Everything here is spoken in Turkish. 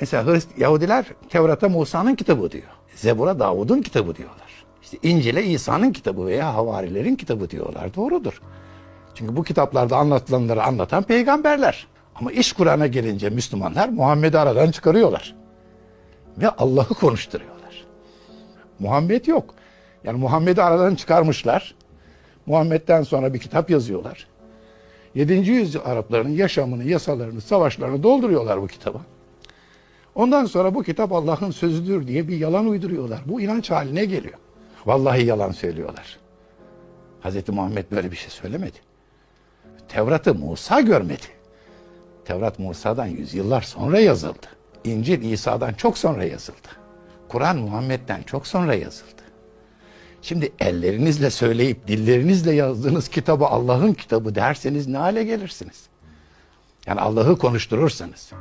Mesela Hrist- Yahudiler Tevrat'a Musa'nın kitabı diyor. Zebur'a Davud'un kitabı diyorlar. İşte İncil'e İsa'nın kitabı veya havarilerin kitabı diyorlar. Doğrudur. Çünkü bu kitaplarda anlatılanları anlatan peygamberler. Ama iş Kur'an'a gelince Müslümanlar Muhammed'i aradan çıkarıyorlar. Ve Allah'ı konuşturuyorlar. Muhammed yok. Yani Muhammed'i aradan çıkarmışlar. Muhammed'den sonra bir kitap yazıyorlar. 7. yüzyıl Araplarının yaşamını, yasalarını, savaşlarını dolduruyorlar bu kitaba. Ondan sonra bu kitap Allah'ın sözüdür diye bir yalan uyduruyorlar. Bu inanç haline geliyor. Vallahi yalan söylüyorlar. Hz. Muhammed böyle bir şey söylemedi. Tevrat'ı Musa görmedi. Tevrat Musa'dan yüzyıllar sonra yazıldı. İncil İsa'dan çok sonra yazıldı. Kur'an Muhammed'den çok sonra yazıldı. Şimdi ellerinizle söyleyip dillerinizle yazdığınız kitabı Allah'ın kitabı derseniz ne hale gelirsiniz? Yani Allah'ı konuşturursanız.